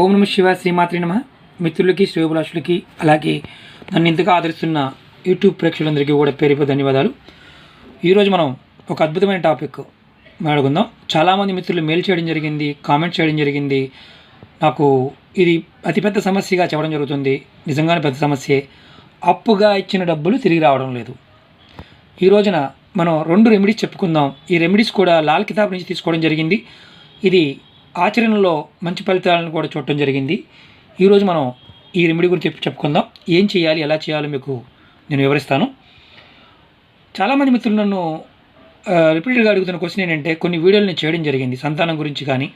ఓం నమ శివ శ్రీమాత్రి నమ. మిత్రులకి శ్రేయోభిలాషులకి అలాగే నన్ను ఇంతగా ఆదరిస్తున్న యూట్యూబ్ ప్రేక్షకులందరికీ కూడా పేరుపై ధన్యవాదాలు. ఈరోజు మనం ఒక అద్భుతమైన టాపిక్ మాట్లాడుకుందాం. చాలామంది మిత్రులు మెయిల్ చేయడం జరిగింది కామెంట్ చేయడం జరిగింది. నాకు ఇది అతిపెద్ద సమస్యగా చెప్పడం జరుగుతుంది. నిజంగానే పెద్ద సమస్యే. అప్పుగా ఇచ్చిన డబ్బులు తిరిగి రావడం లేదు. ఈ రోజున మనం రెండు రెమెడీస్ చెప్పుకుందాం. ఈ రెమెడీస్ కూడా లాల్ కితాబ్ నుంచి తీసుకోవడం జరిగింది. ఇది ఆచరణలో మంచి ఫలితాలను కూడా చూడటం జరిగింది. ఈరోజు మనం ఈ రెమెడీ గురించి చెప్పి చెప్పుకుందాం. ఏం చేయాలి? ఎలా చేయాలో మీకు నేను వివరిస్తాను. చాలామంది మిత్రులు నన్ను రిపీటెడ్గా అడుగుతున్న క్వశ్చన్ ఏంటంటే కొన్ని వీడియోలు నేను చేయడం జరిగింది. సంతానం గురించి కానీ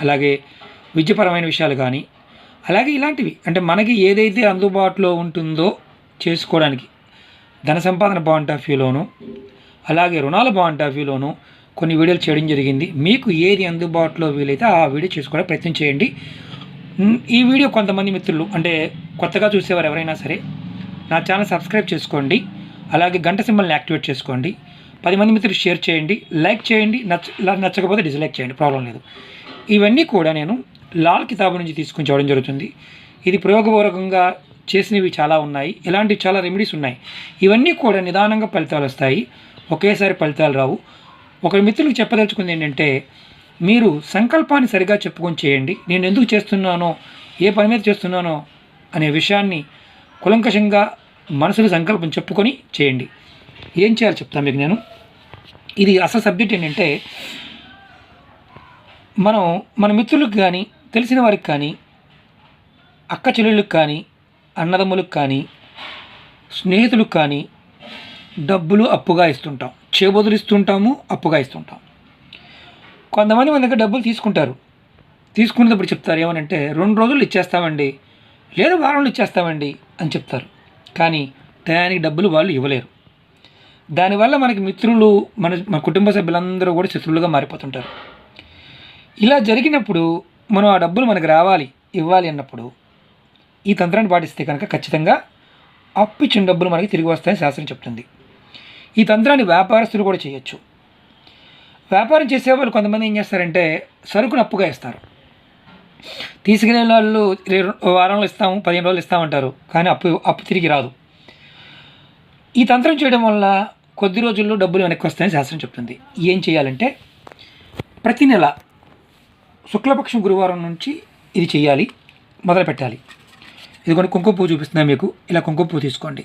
అలాగే విద్యపరమైన విషయాలు కానీ అలాగే ఇలాంటివి. అంటే మనకి ఏదైతే అందుబాటులో ఉంటుందో చేసుకోవడానికి ధన సంపాదన పాయింట్ ఆఫ్ వ్యూలోను అలాగే రుణాల బాండ్ ఆఫ్ వ్యూలోనూ కొన్ని వీడియోలు చేయడం జరిగింది. మీకు ఏది అందుబాటులో వీలైతే ఆ వీడియో చేసుకోవడానికి ప్రయత్నం చేయండి. ఈ వీడియో కొంతమంది మిత్రులు అంటే కొత్తగా చూసేవారు ఎవరైనా సరే నా ఛానల్ సబ్స్క్రైబ్ చేసుకోండి. అలాగే గంట సింబల్ని యాక్టివేట్ చేసుకోండి. పది మంది మిత్రులు షేర్ చేయండి. లైక్ చేయండి. నచ్చ నచ్చకపోతే డిస్లైక్ చేయండి. ప్రాబ్లం లేదు. ఇవన్నీ కూడా నేను లాల్ కితాబు నుంచి తీసుకుని చూడడం జరుగుతుంది. ఇది ప్రయోగపూర్వకంగా చేసినవి చాలా ఉన్నాయి. ఇలాంటివి చాలా రెమెడీస్ ఉన్నాయి. ఇవన్నీ కూడా నిదానంగా ఫలితాలు వస్తాయి. ఒకేసారి ఫలితాలు రావు. ఒకరి మిత్రులకు చెప్పదలుచుకుంది ఏంటంటే మీరు సంకల్పాన్ని సరిగా చెప్పుకొని చేయండి. నేను ఎందుకు చేస్తున్నానో ఏ పని మీద చేస్తున్నానో అనే విషయాన్ని కులంకషంగా మనసులో సంకల్పం చెప్పుకొని చేయండి. ఏం చేయాలో చెప్తాను మీకు నేను. ఇది అసలు సబ్జెక్ట్ ఏంటంటే మనం మన మిత్రులకు కానీ తెలిసిన వారికి కానీ అక్క చెల్లెళ్ళకి కానీ అన్నదమ్ములకు కానీ స్నేహితులకు కానీ డబ్బులు అప్పుగా ఇస్తుంటాం. చేబదులు ఇస్తుంటాము అప్పుగా ఇస్తుంటాం. కొంతమంది మన దగ్గర డబ్బులు తీసుకుంటారు. తీసుకునేటప్పుడు చెప్తారు ఏమనంటే రెండు రోజులు ఇచ్చేస్తామండి. లేదా వారంలో ఇచ్చేస్తామండి అని చెప్తారు. కానీ టయానికి డబ్బులు వాళ్ళు ఇవ్వలేరు. దానివల్ల మనకి మిత్రులు మన మన కుటుంబ సభ్యులందరూ కూడా శత్రువులుగా మారిపోతుంటారు. ఇలా జరిగినప్పుడు మనం ఆ డబ్బులు మనకు రావాలి ఇవ్వాలి అన్నప్పుడు ఈ తంత్రాన్ని పాటిస్తే కనుక ఖచ్చితంగా అప్పు ఇచ్చిన డబ్బులు మనకి తిరిగి వస్తాయని శాస్త్రం చెప్తుంది. ఈ తంత్రాన్ని వ్యాపారస్తులు కూడా చేయొచ్చు. వ్యాపారం చేసేవాళ్ళు కొంతమంది ఏం చేస్తారంటే సరుకును అప్పుగా ఇస్తారు. తీసుకునే వాళ్ళు వారంలో ఇస్తాము పదిహేను రోజులు ఇస్తామంటారు కానీ అప్పు అప్పు తిరిగి రాదు. ఈ తంత్రం చేయడం వల్ల కొద్ది రోజుల్లో డబ్బులు వెనక్కి వస్తాయని శాస్త్రం చెప్తుంది. ఏం చేయాలంటే ప్రతి నెల శుక్లపక్షం గురువారం నుంచి ఇది చేయాలి మొదలు పెట్టాలి. ఇది కొన్ని కుంకుమ పువ్వు చూపిస్తున్నాను మీకు. ఇలా కుంకుమ పువ్వు తీసుకోండి.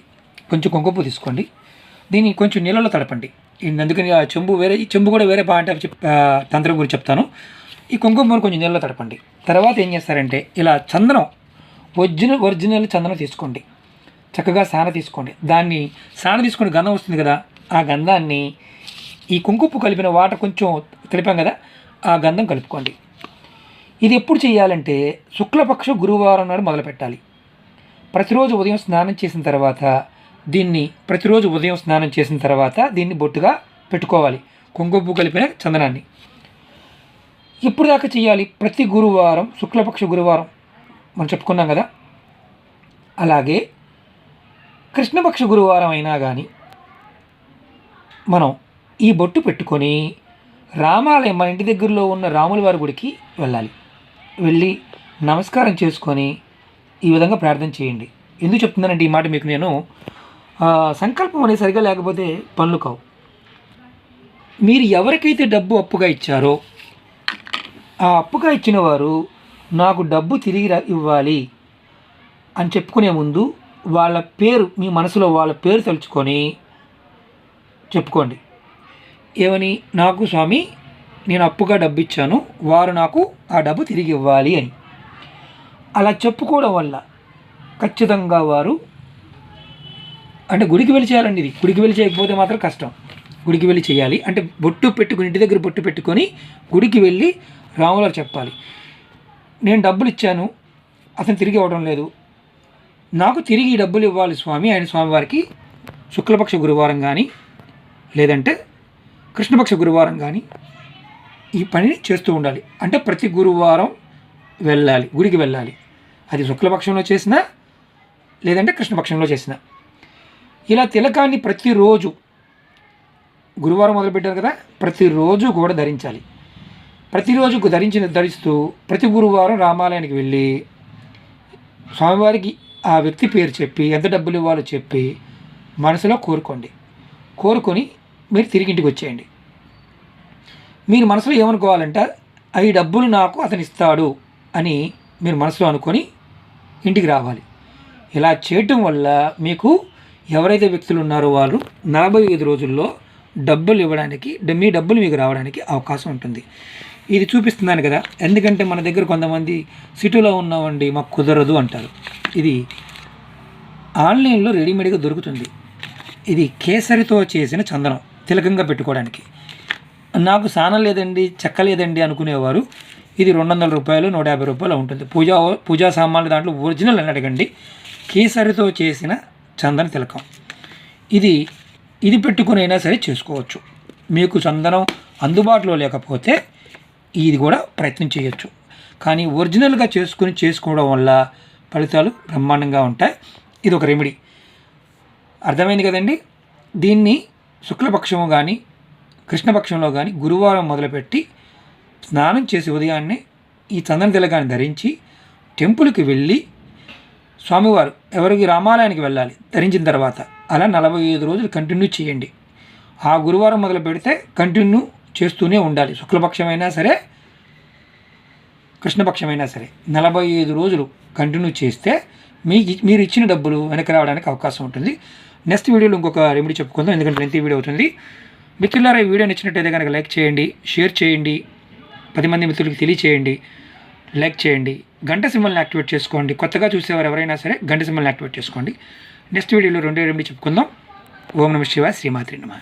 కొంచెం కుంకుమ పువ్వు తీసుకోండి. దీన్ని కొంచెం నీళ్ళలో తడపండి. ఇది అందుకని ఆ చెంబు వేరే ఈ చెంబు కూడా వేరే పాయింట్ చెప్ తంత్రం గురించి చెప్తాను. ఈ కుంకుమ కొంచెం నీళ్ళలో తడపండి. తర్వాత ఏం చేస్తారంటే ఇలా చందనం ఒరిజినల్ ఒరిజినల్ చందనం తీసుకోండి. చక్కగా సాన తీసుకోండి. దాన్ని సాన తీసుకుని గంధం వస్తుంది కదా ఆ గంధాన్ని ఈ కుంకుపు కలిపిన వాటర్ కొంచెం తెలిపాం కదా ఆ గంధం కలుపుకోండి. ఇది ఎప్పుడు చేయాలంటే శుక్లపక్ష గురువారం నాడు మొదలు పెట్టాలి ప్రతిరోజు ఉదయం స్నానం చేసిన తర్వాత దీన్ని ప్రతిరోజు ఉదయం స్నానం చేసిన తర్వాత దీన్ని బొట్టుగా పెట్టుకోవాలి. కుంకుమ కలిపిన చందనాన్ని. ఇప్పుడు దాకా చేయాలి? ప్రతి గురువారం శుక్లపక్ష గురువారం. మనం చెప్పుకున్నాం కదా? అలాగే కృష్ణపక్ష గురువారం అయినా కానీ మనం ఈ బొట్టు పెట్టుకొని రామాలయం మన ఇంటి దగ్గరలో ఉన్న రాముల వారి గుడికి వెళ్ళాలి. వెళ్ళి నమస్కారం చేసుకొని ఈ విధంగా ప్రార్థన చేయండి. ఎందుకు చెప్తున్నానంటే ఈ మాట మీకు నేను సంకల్పం అనేది సరిగా లేకపోతే పనులు కావు. మీరు ఎవరికైతే డబ్బు అప్పుగా ఇచ్చారో ఆ అప్పుగా ఇచ్చిన వారు నాకు డబ్బు తిరిగి రా- ఇవ్వాలి అని చెప్పుకునే ముందు వాళ్ళ పేరు మీ మనసులో వాళ్ళ పేరు తలుచుకొని చెప్పుకోండి. ఏమని? నాకు స్వామి నేను అప్పుగా డబ్బు ఇచ్చాను వారు నాకు ఆ డబ్బు తిరిగి ఇవ్వాలి అని. అలా చెప్పుకోవడం వల్ల ఖచ్చితంగా వారు అంటే గుడికి వెళ్ళి చేయాలండి ఇది. గుడికి వెళ్ళి చేయకపోతే మాత్రం కష్టం. గుడికి వెళ్ళి చేయాలి. అంటే బొట్టు పెట్టుకుని ఇంటి దగ్గర బొట్టు పెట్టుకొని గుడికి వెళ్ళి రాములారు చెప్పాలి. నేను డబ్బులు ఇచ్చాను అతను తిరిగి ఇవ్వడం లేదు. నాకు తిరిగి డబ్బులు ఇవ్వాలి స్వామి. ఆయన స్వామివారికి శుక్లపక్ష గురువారం కానీ లేదంటే కృష్ణపక్ష గురువారం కానీ ఈ పనిని చేస్తూ ఉండాలి. అంటే ప్రతి గురువారం వెళ్ళాలి గుడికి వెళ్ళాలి. అది శుక్లపక్షంలో చేసినా లేదంటే కృష్ణపక్షంలో చేసినా. ఇలా తిలకాన్ని ప్రతిరోజు గురువారం మొదలుపెట్టారు కదా ప్రతిరోజు కూడా ధరించాలి. ప్రతిరోజు ధరించిన ధరిస్తూ ప్రతి గురువారం రామాలయానికి వెళ్ళి స్వామివారికి ఆ వ్యక్తి పేరు చెప్పి ఎంత డబ్బులు ఇవ్వాలో చెప్పి మనసులో కోరుకోండి. కోరుకొని మీరు తిరిగి ఇంటికి వచ్చేయండి. మీరు మనసులో ఏమనుకోవాలంటే ఈ డబ్బులు నాకు అతను ఇస్తాడు అని మీరు మనసులో అనుకొని ఇంటికి రావాలి. ఇలా చేయటం వల్ల మీకు ఎవరైతే వ్యక్తులు ఉన్నారో వాళ్ళు నలభై ఐదు రోజుల్లో డబ్బులు ఇవ్వడానికి మీ డబ్బులు మీకు రావడానికి అవకాశం ఉంటుంది. ఇది చూపిస్తున్నాను కదా. ఎందుకంటే మన దగ్గర కొంతమంది సిటీలో ఉన్నామండి మాకు కుదరదు అంటారు. ఇది ఆన్లైన్లో రెడీమేడ్గా దొరుకుతుంది. ఇది కేసరితో చేసిన చందనం తిలకంగా పెట్టుకోవడానికి. నాకు సానం లేదండి చెక్క లేదండి అనుకునేవారు. ఇది రెండు వందల రూపాయలు నూట యాభై రూపాయలు ఉంటుంది. పూజా పూజా సామాన్లు దాంట్లో ఒరిజినల్ అని అడగండి. కేసరితో చేసిన చందన తిలకం. ఇది ఇది పెట్టుకుని అయినా సరే చేసుకోవచ్చు. మీకు చందనం అందుబాటులో లేకపోతే ఇది కూడా ప్రయత్నం చేయొచ్చు. కానీ ఒరిజినల్గా చేసుకుని చేసుకోవడం వల్ల ఫలితాలు బ్రహ్మాండంగా ఉంటాయి. ఇది ఒక రెమెడీ. అర్థమైంది కదండి? దీన్ని శుక్లపక్షము కానీ కృష్ణపక్షంలో కానీ గురువారం మొదలుపెట్టి స్నానం చేసి ఉదయాన్నే ఈ చందన తిలకాన్ని ధరించి టెంపుల్కి వెళ్ళి స్వామివారు ఎవరికి రామాలయానికి వెళ్ళాలి? ధరించిన తర్వాత. అలా నలభై ఐదు రోజులు కంటిన్యూ చేయండి. ఆ గురువారం మొదలు పెడితే కంటిన్యూ చేస్తూనే ఉండాలి. శుక్లపక్షమైనా సరే కృష్ణపక్షమైనా సరే. నలభై ఐదు రోజులు కంటిన్యూ చేస్తే మీకు మీరు ఇచ్చిన డబ్బులు వెనక్కి రావడానికి అవకాశం ఉంటుంది. నెక్స్ట్ వీడియోలో ఇంకొక రెమెడీ చెప్పుకుందాం. ఎందుకంటే లెంతీ వీడియో అవుతుంది. మిత్రులారా ఈ వీడియో నచ్చినట్టయితే కనుక లైక్ చేయండి షేర్ చేయండి. పది మంది మిత్రులకు తెలియచేయండి. లైక్ చేయండి. గంట సింబల్ని యాక్టివేట్ చేసుకోండి. కొత్తగా చూసేవారు ఎవరైనా సరే గంట సింబల్ని యాక్టివేట్ చేసుకోండి. నెక్స్ట్ వీడియోలో రెండే రెండు చెప్పుకుందాం. ఓం నమ శివ శ్రీమాత్రి నమ.